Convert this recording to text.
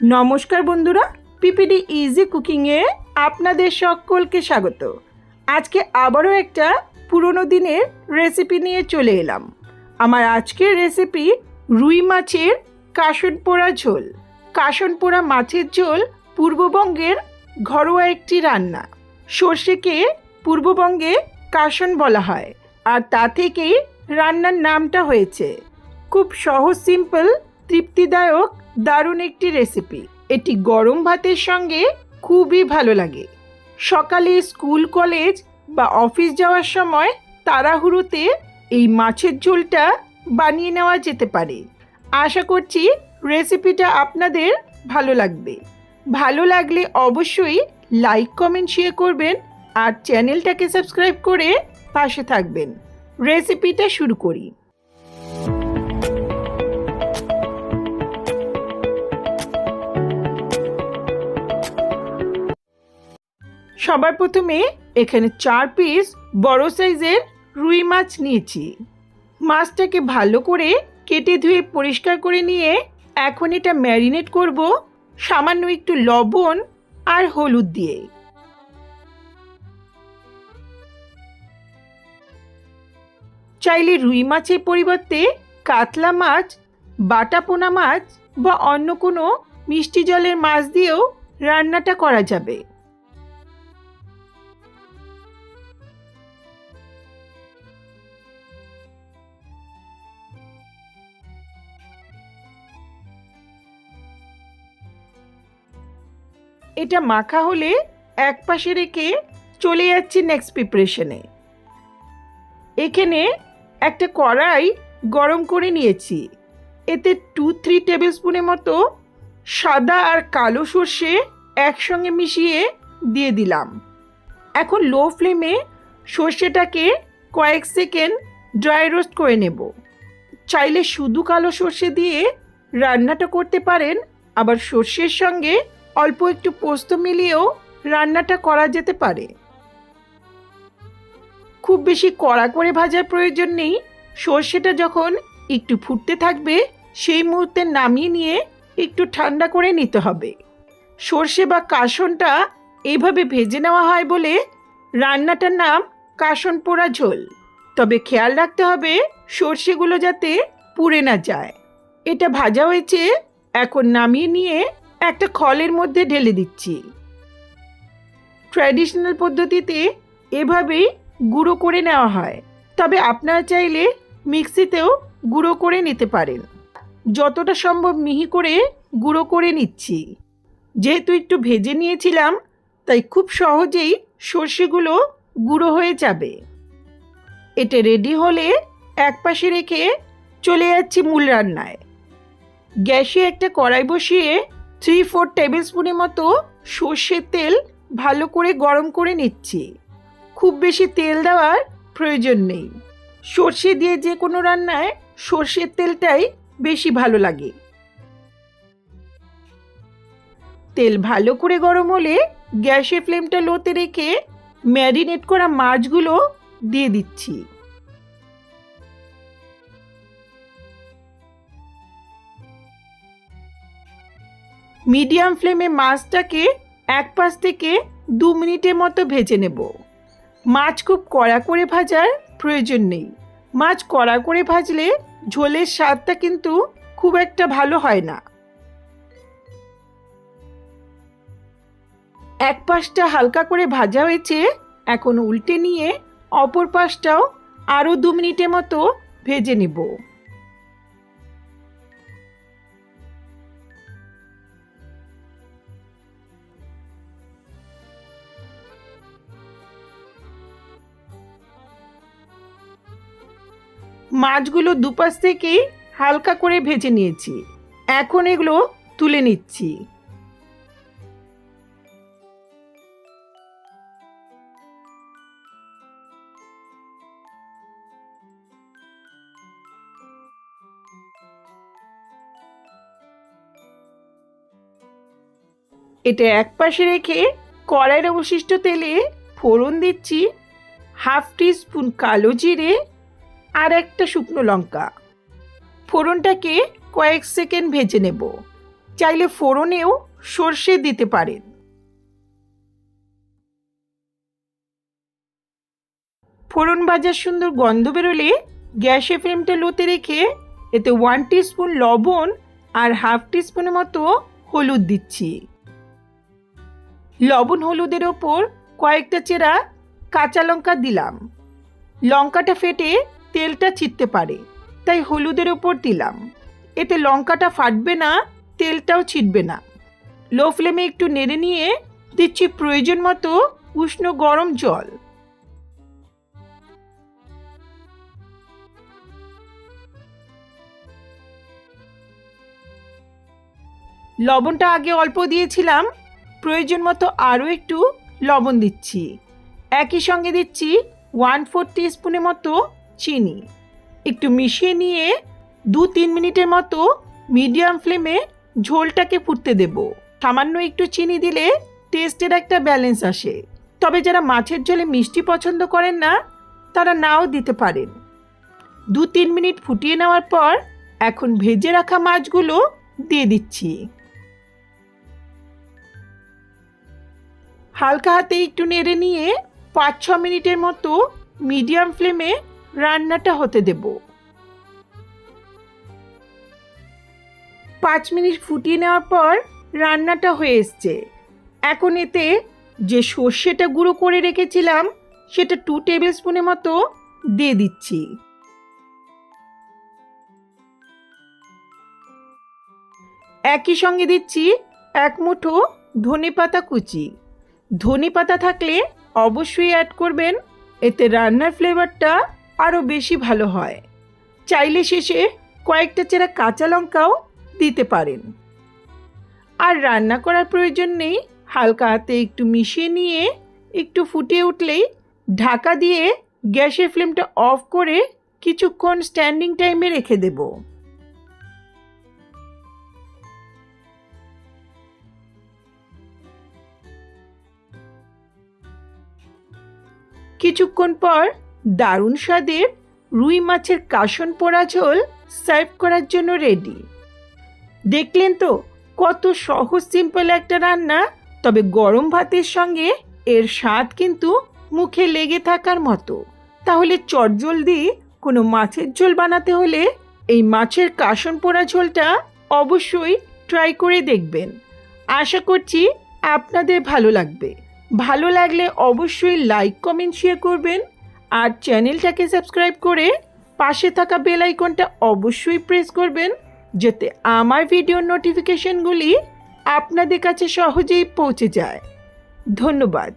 নমস্কার বন্ধুরা PPD easy কুকিংয়ে আপনাদের সকলকে স্বাগত। আজকে আবারও একটা পুরনো দিনের রেসিপি নিয়ে চলে এলাম। আমার আজকের রেসিপি রুই মাছের কাশন পোড়া ঝোল। কাশন পোড়া মাছের ঝোল পূর্ববঙ্গের ঘরোয়া একটি রান্না। সর্ষেকে পূর্ববঙ্গে কাশন বলা হয়, আর তা থেকেই রান্নার নামটা হয়েছে। খুব সহজ সিম্পল তৃপ্তিদায়ক, দারুণ একটি রেসিপি এটি গরম ভাতের সঙ্গে খুবই ভালো লাগে। সকালে স্কুল, কলেজ বা অফিস যাওয়ার সময় তাড়াহুড়োতে এই মাছের ঝোলটা বানিয়ে নেওয়া যেতে পারে। আশা করছি রেসিপিটা আপনাদের ভালো লাগবে। ভালো লাগলে অবশ্যই লাইক কমেন্ট শেয়ার করবেন আর চ্যানেলটাকে সাবস্ক্রাইব করে পাশে থাকবেন। রেসিপিটা শুরু করি। সবার প্রথমে এখানে চার পিস বড় সাইজের রুই মাছ নিয়েছি। মাছটাকে ভালো করে কেটে ধুয়ে পরিষ্কার করে নিয়ে এখন এটা ম্যারিনেট করব সামান্য একটু লবণ আর হলুদ দিয়ে। চাইলে রুই মাছের পরিবর্তে কাতলা মাছ, বাটা পোনা মাছ বা অন্য কোনো মিষ্টি জলের মাছ দিয়েও রান্নাটা করা যাবে। এটা মাখা হলে এক পাশে রেখে চলে যাচ্ছি নেক্সট প্রিপারেশনে এখানে একটা কড়াই গরম করে নিয়েছি। এতে টু থ্রি টেবিল স্পুনের মতো সাদা আর কালো সর্ষে একসঙ্গে মিশিয়ে দিয়ে দিলাম। এখন লো ফ্লেমে সর্ষেটাকে কয়েক সেকেন্ড ড্রাই রোস্ট করে নেব। চাইলে শুধু কালো সর্ষে দিয়ে রান্নাটা করতে পারেন, আবার সর্ষের সঙ্গে অল্প একটু পোস্ত মিলিয়েও রান্নাটা করা যেতে পারে। খুব বেশি কড়া করে ভাজার প্রয়োজন নেই। সর্ষেটা যখন একটু ফুটতে থাকবে, সেই মুহূর্তে নামিয়ে নিয়ে একটু ঠান্ডা করে নিতে হবে। সর্ষে বা কাসনটা এইভাবে ভেজে নেওয়া হয় বলে রান্নাটার নাম কাসন পোড়া ঝোল। তবে খেয়াল রাখতে হবে, সর্ষেগুলো যাতে পুড়ে না যায়। এটা ভাজা হয়েছে, এখন নামিয়ে নিয়ে একটা খলের মধ্যে ঢেলে দিচ্ছি। ট্র্যাডিশনাল পদ্ধতিতে এভাবেই গুঁড়ো করে নেওয়া হয়। তবে আপনারা চাইলে মিক্সিতেও গুঁড়ো করে নিতে পারেন। যতটা সম্ভব মিহি করে গুঁড়ো করে নিচ্ছি। যেহেতু একটু ভেজে নিয়েছিলাম, তাই খুব সহজেই সর্ষেগুলো গুঁড়ো হয়ে যাবে। এটা রেডি হলে এক পাশে রেখে চলে যাচ্ছি মূল রান্নায়। গ্যাসে একটা কড়াই বসিয়ে থ্রি ফোর টেবিল স্পুনের মতো সর্ষের তেল ভালো করে গরম করে নিচ্ছি। খুব বেশি তেল দেওয়ার প্রয়োজন নেই। সর্ষে দিয়ে যে কোনো রান্নায় সর্ষের তেলটাই বেশি ভালো লাগে। তেল ভালো করে গরম হলে গ্যাসের ফ্লেমটা লোতে রেখে ম্যারিনেট করা মাছগুলো দিয়ে দিচ্ছি। মিডিয়াম ফ্লেমে মাছটাকে এক পাশ থেকে দু মিনিটের মতো ভেজে নেব। মাছ খুব কড়া করে ভাজার প্রয়োজন নেই। মাছ কড়া করে ভাজলে ঝোলের স্বাদটা কিন্তু খুব একটা ভালো হয় না। এক পাশটা হালকা করে ভাজা হয়েছে, এখন উল্টে নিয়ে অপর পাশটাও আরও দু মিনিটের মতো ভেজে নেব। মাছগুলো দুপাশ থেকে হালকা করে ভেজে নিয়েছি। এখন এগুলো তুলে নিচ্ছি। এটা এক পাশে রেখে কড়াইয়ের অবশিষ্ট তেলে ফোড়ন দিচ্ছি। হাফ টি স্পুন কালো জিরে আর একটা শুকনো লঙ্কা। ফোড়নটাকে কয়েক সেকেন্ড ভেজে নেব। চাইলে ফোড়নেও সর্ষে দিতে পারেন। ফোড়ন ভাজার সুন্দর গন্ধ বেরোলে গ্যাসে ফ্লেমটা লোতে রেখে এতে ওয়ান স্পুন লবণ আর হাফ স্পুনের মতো হলুদ দিচ্ছি। লবণ হলুদের ওপর কয়েকটা চেরা কাঁচা লঙ্কা দিলাম। লঙ্কাটা ফেটে তেলটা ছিটতে পারে, তাই হলুদের ওপর দিলাম। এতে লঙ্কাটা ফাটবে না, তেলটাও ছিটবে না। লো ফ্লেমে একটু নেড়ে নিয়ে দিচ্ছি প্রয়োজন মতো উষ্ণ গরম জল। লবণটা আগে অল্প দিয়েছিলাম, প্রয়োজন মতো আরও একটু লবণ দিচ্ছি। একই সঙ্গে দিচ্ছি ওয়ান ফোর স্পুনের মতো চিনি। একটু মিশিয়ে নিয়ে দু তিন মিনিটের মতো মিডিয়াম ফ্লেমে ঝোলটাকে ফুটতে দেব। সামান্য একটু চিনি দিলে টেস্টের একটা ব্যালেন্স আসে। তবে যারা মাছের ঝোলে মিষ্টি পছন্দ করেন না, তারা নাও দিতে পারেন। দু তিন মিনিট ফুটিয়ে নেওয়ার পর এখন ভেজে রাখা মাছগুলো দিয়ে দিচ্ছি। হালকা হাতে একটু নেড়ে নিয়ে পাঁচ ছ মিনিটের মতো মিডিয়াম ফ্লেমে রান্নাটা হতে দেব। পাঁচ মিনিট ফুটিয়ে নেওয়ার পর রান্নাটা হয়ে এসছে। এখন এতে যে সর্ষেটা গুঁড়ো করে রেখেছিলাম, সেটা টু টেবিল স্পুনের মতো দিয়ে দিচ্ছি। একই সঙ্গে দিচ্ছি এক মুঠো ধনে পাতা কুচি। ধনে পাতা থাকলে অবশ্যই অ্যাড করবেন, এতে রান্নার ফ্লেভারটা আরও বেশি ভালো হয়। চাইলে শেষে কয়েকটা চেরা কাঁচা লঙ্কাও দিতে পারেন। আর রান্না করার প্রয়োজন নেই, হালকা হাতে একটু মিশিয়ে নিয়ে একটু ফুটিয়ে উঠলেই ঢাকা দিয়ে গ্যাসের ফ্লেমটা অফ করে কিছুক্ষণ স্ট্যান্ডিং টাইমে রেখে দেবো। কিছুক্ষণ পর দারুণ স্বাদের রুই মাছের কাসন পোড়া ঝোল সার্ভ করার জন্য রেডি। দেখলেন তো, কত সহজ সিম্পল একটা রান্না, তবে গরম ভাতের সঙ্গে এর স্বাদ কিন্তু মুখে লেগে থাকার মতো। তাহলে চটজলদি কোনো মাছের ঝোল বানাতে হলে এই মাছের কাসন পোড়া ঝোলটা অবশ্যই ট্রাই করে দেখবেন। আশা করছি আপনাদের ভালো লাগবে। ভালো লাগলে অবশ্যই লাইক, কমেন্ট শেয়ার করবেন। আর চ্যানেলটাকে সাবস্ক্রাইব করে পাশে থাকা বেল আইকনটা অবশ্যই প্রেস করবেন, যাতে আমার ভিডিওর নোটিফিকেশনগুলি আপনাদের কাছে সহজেই পৌঁছে যায়। ধন্যবাদ।